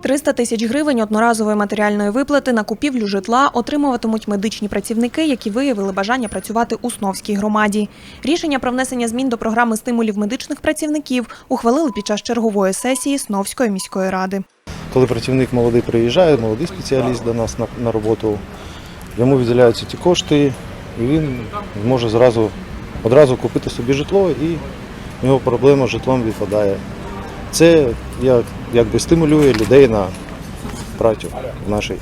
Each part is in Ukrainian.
300 тисяч гривень одноразової матеріальної виплати на купівлю житла отримуватимуть медичні працівники, які виявили бажання працювати у Сновській громаді. Рішення про внесення змін до програми стимулів медичних працівників ухвалили під час чергової сесії Сновської міської ради. Коли працівник молодий приїжджає, молодий спеціаліст до нас на, роботу, йому виділяються ті кошти, і він може зразу, одразу купити собі житло, і в нього проблема з житлом відпадає. Це як, якби стимулює людей на працю в нашій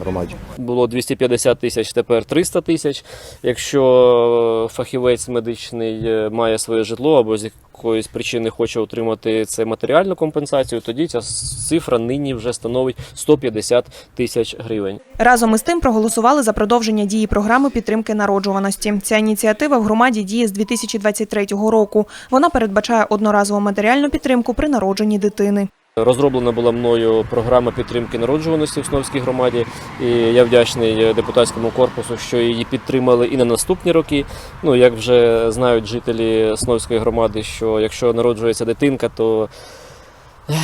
громаді. Було 250 тисяч, тепер 300 тисяч. Якщо фахівець медичний е, має своє житло або з якоїсь причини хоче отримати це матеріальну компенсацію, тоді ця цифра нині вже становить 150 тисяч гривень. Разом із тим проголосували за продовження дії програми підтримки народжуваності. Ця ініціатива в громаді діє з 2023 року. Вона передбачає одноразову матеріальну підтримку при народженні дитини. Розроблена була мною програма підтримки народжуваності в Сновській громаді, і я вдячний депутатському корпусу, що її підтримали і на наступні роки. Ну як вже знають жителі Сновської громади, що якщо народжується дитинка, то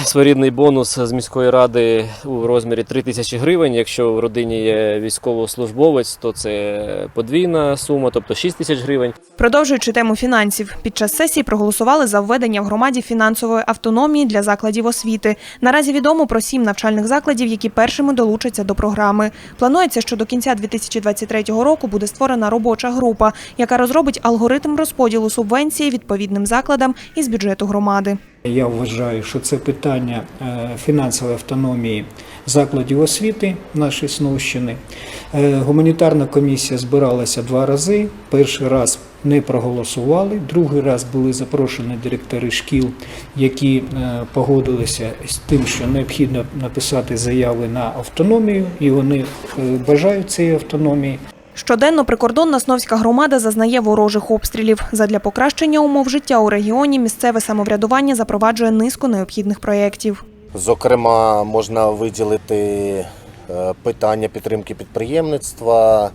своєрідний бонус з міської ради у розмірі 3 тисячі гривень. Якщо в родині є військовослужбовець, то це подвійна сума, тобто 6 тисяч гривень. Продовжуючи тему фінансів, під час сесії проголосували за введення в громаді фінансової автономії для закладів освіти. Наразі відомо про сім навчальних закладів, які першими долучаться до програми. Планується, що до кінця 2023 року буде створена робоча група, яка розробить алгоритм розподілу субвенції відповідним закладам із бюджету громади. Я вважаю, що це питання е, фінансової автономії закладів освіти нашої Сновщини. Е, Гуманітарна комісія збиралася два рази. Перший раз не проголосували, другий раз були запрошені директори шкіл, які е, погодилися з тим, що необхідно написати заяви на автономію, і вони бажають цієї автономії. Щоденно прикордонна Сновська громада зазнає ворожих обстрілів. Задля покращення умов життя у регіоні місцеве самоврядування запроваджує низку необхідних проєктів. Зокрема, можна виділити е, питання підтримки підприємництва,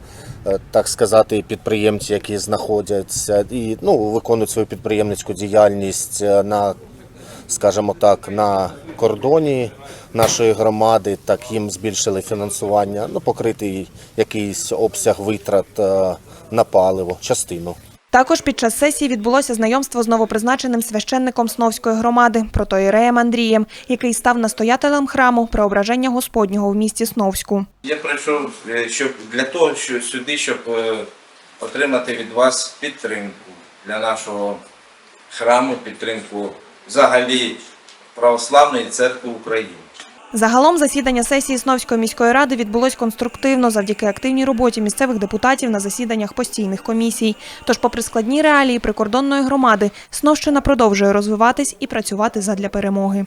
е, так сказати, підприємці, які знаходяться і ну, виконують свою підприємницьку діяльність е, на, скажімо так, на кордоні нашої громади, так їм збільшили фінансування, ну, покрити якийсь обсяг витрат е, на паливо, частину. Також під час сесії відбулося знайомство з новопризначеним священником Сновської громади протоїреєм Андрієм, який став настоятелем храму преображення Господнього в місті Сновську. Я прийшов е, щоб для того, що сюди, щоб е, отримати від вас підтримку для нашого храму, підтримку взагалі Православної церкви України. Загалом засідання сесії Сновської міської ради відбулось конструктивно завдяки активній роботі місцевих депутатів на засіданнях постійних комісій. Тож, попри складні реалії прикордонної громади, Сновщина продовжує розвиватись і працювати задля перемоги.